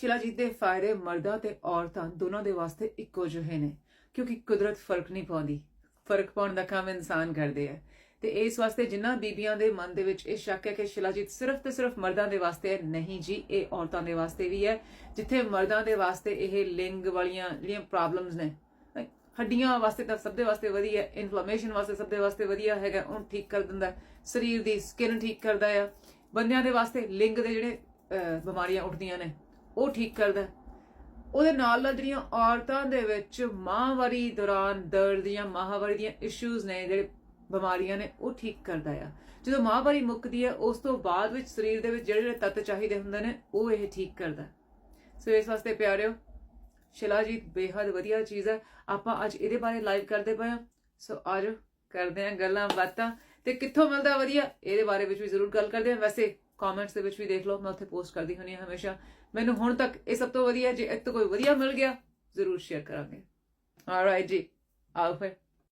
ਸ਼ਿਲਾਜੀਤ ਦੇ ਫਾਇਦੇ ਮਰਦਾਂ ਤੇ ਔਰਤਾਂ ਦੋਨਾਂ ਦੇ ਵਾਸਤੇ ਇੱਕੋ ਜਿਹੇ ਨੇ, ਕਿਉਂਕਿ ਕੁਦਰਤ ਫ਼ਰਕ ਨਹੀਂ ਪਾਉਂਦੀ। ਫ਼ਰਕ ਪਾਉਣ ਦਾ ਕੰਮ ਇਨਸਾਨ ਕਰਦੇ ਆ। ਤੇ ਇਸ ਵਾਸਤੇ ਜਿਨ੍ਹਾਂ ਬੀਬੀਆਂ ਦੇ ਮਨ ਦੇ ਵਿੱਚ ਇਹ ਸ਼ੱਕ ਹੈ ਕਿ ਸ਼ਿਲਾਜੀਤ ਸਿਰਫ ਤੇ ਸਿਰਫ ਮਰਦਾਂ ਦੇ ਵਾਸਤੇ ਹੈ, ਨਹੀਂ ਜੀ, ਇਹ ਔਰਤਾਂ ਦੇ ਵਾਸਤੇ ਵੀ ਹੈ, ਜਿੱਥੇ ਮਰਦਾਂ ਦੇ ਵਾਸਤੇ ਇਹ ਲਿੰਗ ਵਾਲੀਆਂ ਜਿਹੜੀਆਂ ਪ੍ਰੋਬਲਮਸ ਨੇ ਹੱਡੀਆਂ ਵਾਸਤੇ ਤਾਂ ਸਭ ਦੇ ਵਾਸਤੇ ਵਧੀਆ ਇਨਫਲੇਮੇਸ਼ਨ ਵਾਸਤੇ ਸਭ ਦੇ ਵਾਸਤੇ ਵਧੀਆ ਹੈਗਾ, ਉਹਨੂੰ ਠੀਕ ਕਰ ਦਿੰਦਾ ਸਰੀਰ ਦੀ ਸਕਿਨ ਠੀਕ ਕਰਦਾ ਆ। ਬੰਦਿਆਂ ਦੇ ਵਾਸਤੇ ਲਿੰਗ ਦੇ ਜਿਹੜੇ ਬਿਮਾਰੀਆਂ ਉੱਠਦੀਆਂ ਨੇ ਉਹ ਠੀਕ ਕਰਦਾ ਉਹਦੇ ਨਾਲ ਨਾਲ ਜਿਹੜੀਆਂ ਔਰਤਾਂ ਦੇ ਵਿੱਚ ਮਾਹਵਾਰੀ ਦੌਰਾਨ ਦਰਦ ਜਾਂ ਮਾਹਵਾਰੀ ਦੀਆਂ ਇਸ਼ੂਜ਼ ਨੇ, ਜਿਹੜੇ ਬਿਮਾਰੀਆਂ ਨੇ, ਉਹ ਠੀਕ ਕਰਦਾ ਆ। ਜਦੋਂ ਮਾਹਵਾਰੀ ਮੁੱਕਦੀ ਹੈ, ਉਸ ਤੋਂ ਬਾਅਦ ਵਿੱਚ ਸਰੀਰ ਦੇ ਵਿੱਚ ਜਿਹੜੇ ਜਿਹੜੇ ਤੱਤ ਚਾਹੀਦੇ ਹੁੰਦੇ ਨੇ, ਉਹ ਇਹ ਠੀਕ ਕਰਦਾ ਸੋ ਇਸ ਵਾਸਤੇ ਪਿਆਰਿਓ ਸ਼ਿਲਾਜੀਤ ਬੇहद ਵਧੀਆ ਚੀਜ਼ ਹੈ। ਆਪਾਂ ਅੱਜ ਇਹਦੇ ਬਾਰੇ ਲਾਈਵ ਕਰਦੇ ਪਏ ਹਾਂ। ਸੋ ਆਜੋ, ਕਰਦੇ ਹਾਂ ਗੱਲਾਂ ਬਾਤਾਂ। ਤੇ ਕਿੱਥੋਂ ਮਿਲਦਾ ਵਧੀਆ, ਇਹਦੇ ਬਾਰੇ ਵਿੱਚ ਵੀ ਜ਼ਰੂਰ ਗੱਲ ਕਰਦੇ ਹਾਂ। ਵੈਸੇ ਕਮੈਂਟਸ ਦੇ ਵਿੱਚ ਵੀ ਦੇਖ ਲਓ, ਮੈਂ ਉੱਥੇ ਪੋਸਟ ਕਰਦੀ ਹੁੰਦੀ ਹਾਂ ਹਮੇਸ਼ਾ। ਮੈਨੂੰ ਹੁਣ ਤੱਕ ਇਹ ਸਭ ਤੋਂ ਵਧੀਆ ਜੇ ਇੱਕ ਕੋਈ ਵਧੀਆ ਮਿਲ ਗਿਆ, ਜ਼ਰੂਰ ਸ਼ੇਅਰ ਕਰਾਂਗੇ। ਆਲਰਾਈਟ ਜੀ, ਆਓ ਫਿਰ।